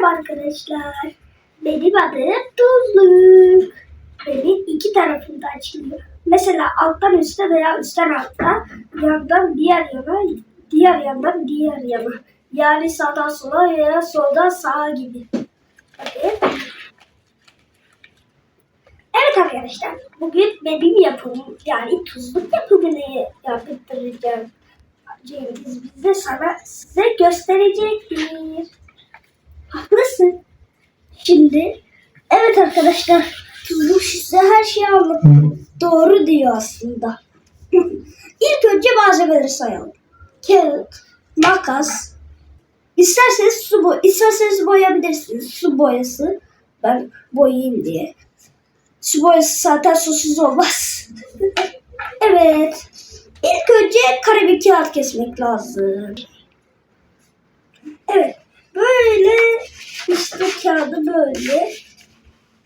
Merhaba arkadaşlar. Benim adım Tuzluk. Benim iki tarafım da açılıyor. Mesela alttan üste veya üstten altta, yandan diğer yana, diğer yandan diğer yana. Yani sağdan sola veya soldan sağa gibi. Bakın. Evet arkadaşlar, bugün benim yapımım yani tuzluk yapımını yaptıracağım. Cengiz bize sana size gösterecektir. Haklısın. Şimdi evet arkadaşlar tuzluk size her şeyi anlattı. Doğru diyor aslında. İlk önce malzemeleri sayalım. Kağıt, makas, isterseniz su boy, isterseniz boyayabilirsiniz. Su boyası. Ben boyayayım diye. Su boyası zaten susuz olmaz. evet. İlk önce kare bir kağıt kesmek lazım. Evet. Böyle işte kağıdı böyle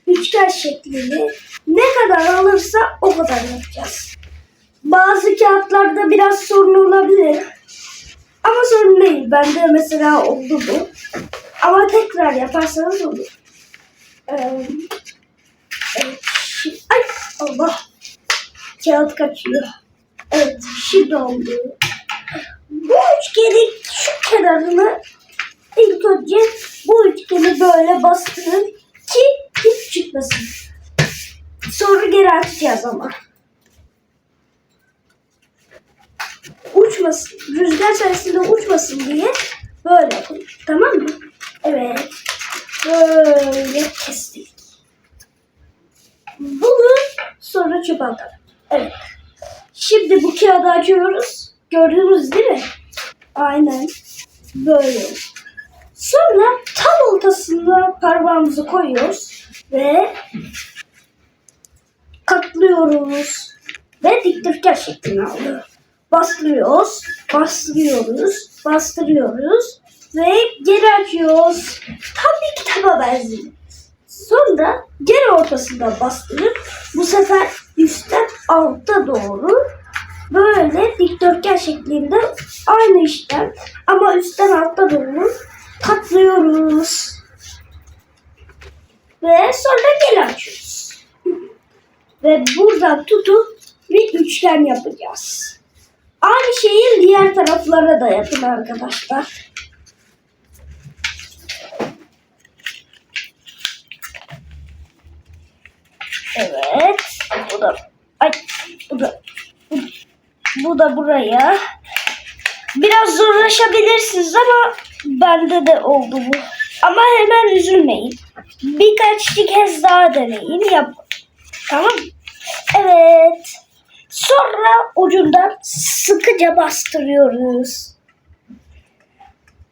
üçgen şeklinde ne kadar alırsa o kadar yapacağız. Bazı kağıtlarda biraz sorun olabilir. Ama sorun değil. Bende mesela oldu bu. Ama tekrar yaparsanız olur. Ee, evet. Ay Allah. Kağıt kaçıyor. Evet şimdi oldu. Bu üçgenin şu kenarını ilk önce bu üçgeni böyle bastırın ki hiç çıkmasın. Sonra geri açacağız ama. Uçmasın. Rüzgar sayesinde uçmasın diye böyle yapın. Tamam mı? Evet. Böyle kestik. Bunu sonra çöpe atalım. Evet. Şimdi bu kağıdı açıyoruz. Gördünüz değil mi? Aynen. Böyle. Sonra tam ortasına parmağımızı koyuyoruz ve katlıyoruz ve dikdörtgen şeklini alıyor. Bastırıyoruz, bastırıyoruz, bastırıyoruz ve geri açıyoruz. Tam bir kitaba benziyor. Sonra geri ortasından bastırıp bu sefer üstten alta doğru böyle dikdörtgen şeklinde aynı işlem ama üstten alta doğru katlıyoruz. Ve sonra geri açıyoruz. Ve buradan tutup bir üçgen yapacağız. Aynı şeyi diğer taraflara da yapın arkadaşlar. Evet. Bu da ay bu da bu, bu da buraya. Biraz zorlaşabilirsiniz ama bende de oldu bu. Ama hemen üzülmeyin. Birkaç kez daha deneyin yap. Tamam? Evet. Sonra ucundan sıkıca bastırıyoruz.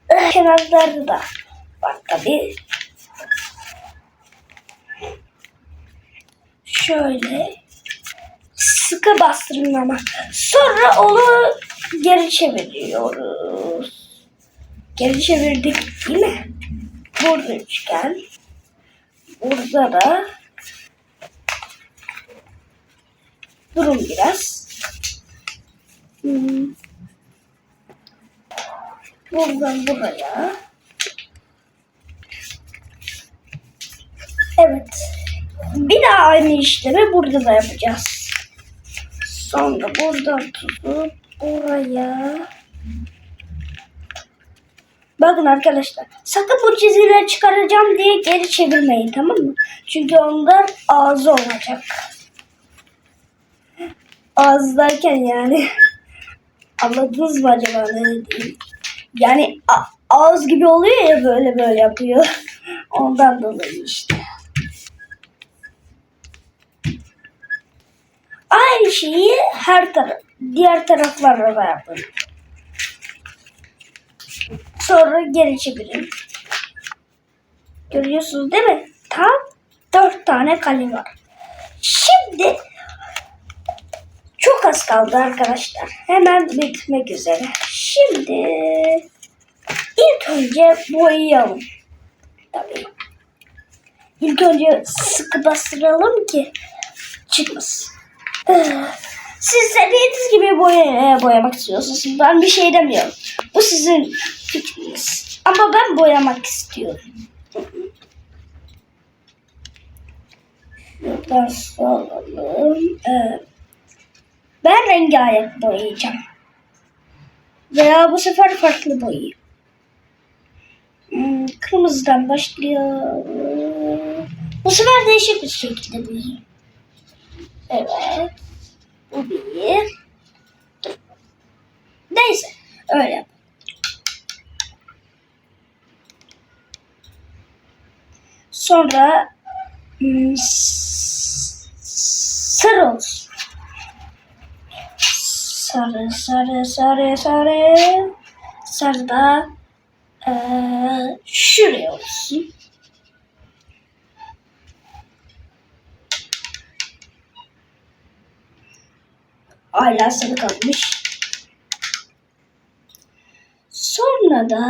Eh, Kenarları da. Bak tabii. Şöyle sıkı bastırın ama. Sonra onu geri çeviriyoruz. Geri çevirdik değil mi? Burada üçgen. Burada da durun biraz. Hmm. Buradan buraya. Evet. Bir daha aynı işlemi burada da yapacağız. Sonra buradan tutup buraya. Bakın arkadaşlar. Sakın bu çizgileri çıkaracağım diye geri çevirmeyin tamam mı? Çünkü onlar ağzı olacak. Ağız derken yani. Anladınız mı acaba ne dediğimi? Yani ağız gibi oluyor ya böyle böyle yapıyor. Ondan dolayı işte. Aynı şeyi her taraf, diğer taraflarla da yapın. Sonra geri çevirin. Görüyorsunuz değil mi? Tam dört tane kale var. Şimdi çok az kaldı arkadaşlar. Hemen bitmek üzere. Şimdi ilk önce boyayalım. Tabii. İlk önce sıkı bastıralım ki çıkmasın. Siz istediğiniz gibi boya, boyamak istiyorsunuz. Ben bir şey demiyorum. Bu sizin fikriniz. Ama ben boyamak istiyorum. Şuradan alalım. Evet. Ben rengarenk boyayacağım. Veya bu sefer farklı boyayayım. Hmm, kırmızıdan başlıyor. Bu sefer değişik bir şekilde boyayayım. Evet. Bu bir. Neyse. Öyle Sonra s- sarı olsun. Sarı, sarı, sarı, sarı. Sarı da eee, şuraya olsun. Hala sarı kalmış. Sonra da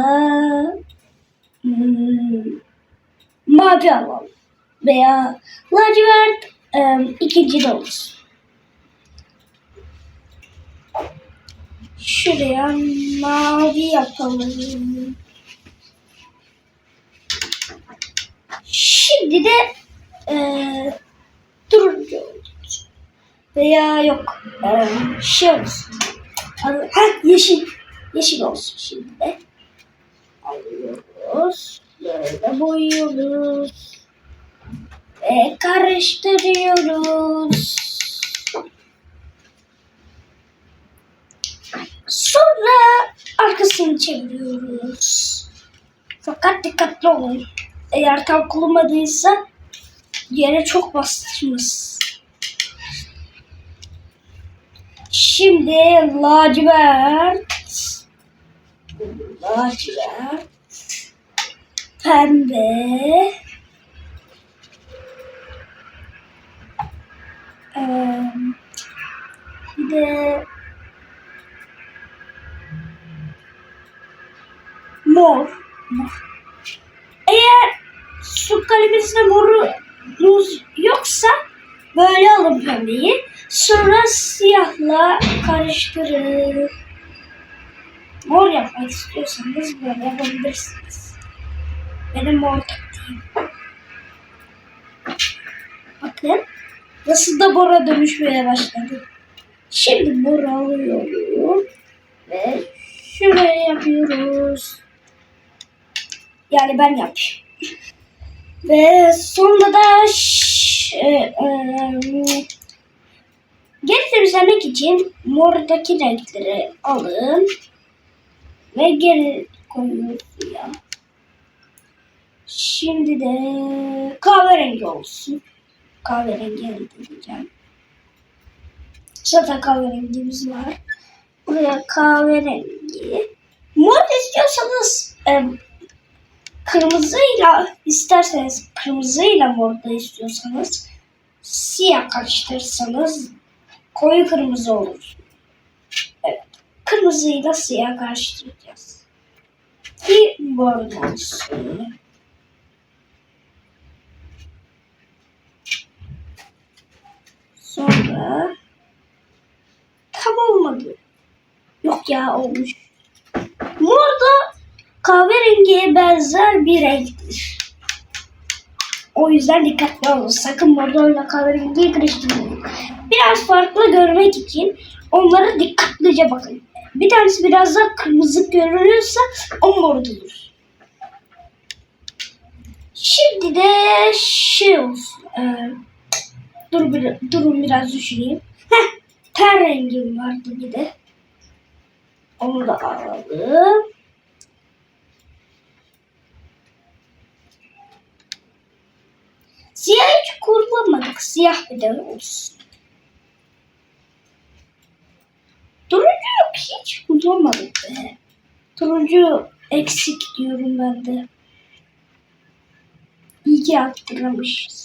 hmm, mavi alalım. Veya lacivert eee, ikinci de olsun. Şuraya mavi yapalım. Şimdi de eee turuncu olacak. Veya yok eee, şey olsun. Heh, yeşil. Yeşil olsun şimdi de. Alıyoruz. Böyle boyuyoruz. Ve karıştırıyoruz. Sonra arkasını çeviriyoruz. Fakat dikkatli olun. Eğer tam kurulmadıysa yere çok bastırmaz. Şimdi lacivert, lacivert, pembe, eee, bir de mor. mor. Eğer su kaleminizde morunuz yoksa böyle alın pembeyi. Sonra siyahla karıştırın. Mor yapmak istiyorsanız böyle yapabilirsiniz. Benim mor taktiğim. Bakın nasıl da mora dönüşmeye başladı. Şimdi mor alıyorum ve şuraya yapıyoruz. Yani ben yapayım. Ve sonra da ş- e, e, geri temizlemek için mordaki renkleri alın ve geri koyuyoruz ya. Şimdi de kahverengi olsun. Kahverengi elde edeceğim. Zaten kahverengimiz var. Buraya kahverengi. Mor istiyorsanız e, kırmızıyla isterseniz kırmızıyla mor da istiyorsanız siyah karıştırırsanız koyu kırmızı olur. Evet. Kırmızıyla siyah karıştıracağız. Ki mor olsun. Sonra tam olmadı. Yok ya olmuş. Mor da kahverengiye benzer bir renktir. O yüzden dikkatli olun. Sakın morla kahverengiyi karıştırmayın. Biraz farklı görmek için onlara dikkatlice bakın. Bir tanesi biraz daha kırmızı görünüyorsa o mordudur. Şimdi de şey olsun. Ee, dur durun biraz düşüneyim. Heh, ten rengim vardı bir de. Onu da alalım. Siyah hiç kullanmadık. Siyah bir de olsun. Turuncu yok. Hiç kullanmadık be. Turuncu eksik diyorum ben de. İyi ki arttırmışız.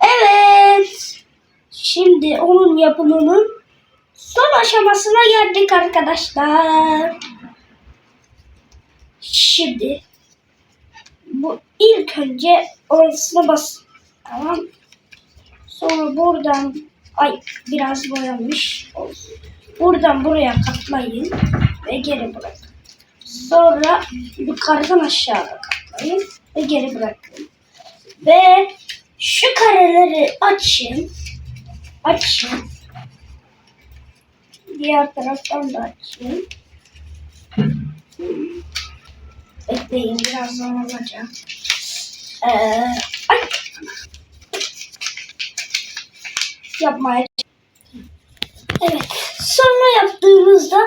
Evet. Şimdi onun yapımının son aşamasına geldik arkadaşlar. Şimdi bu ilk önce orasına bas. Tamam. Sonra buradan ay biraz boyanmış olsun. buradan buraya katlayın ve geri bırakın. Sonra yukarıdan aşağıya katlayın ve geri bırakın. Ve şu kareleri açın. Açın. Diğer taraftan da açın. Bekleyin birazdan olacak. Ee, ay. Yapmaya Evet. Sonra yaptığınızda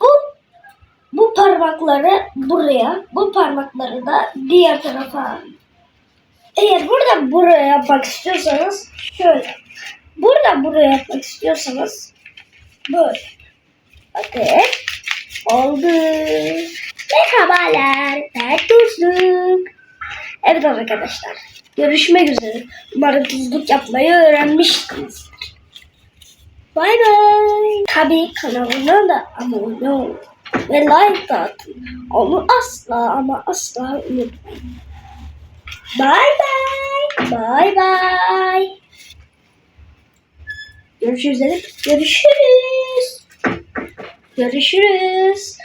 bu bu parmakları buraya, bu parmakları da diğer tarafa. Eğer burada buraya yapmak istiyorsanız şöyle. Burada buraya yapmak istiyorsanız böyle. Bakın. Oldu. Merhabalar. Ben Tuzluk. Evet arkadaşlar. Görüşmek üzere. Umarım tuzluk yapmayı öğrenmişsiniz. Bay bay. Tabii kanalıma da abone olun. Ve like da atın. Onu asla ama asla unutmayın. Bay bay. Bay bay. Görüşürüz. Görüşürüz. Görüşürüz.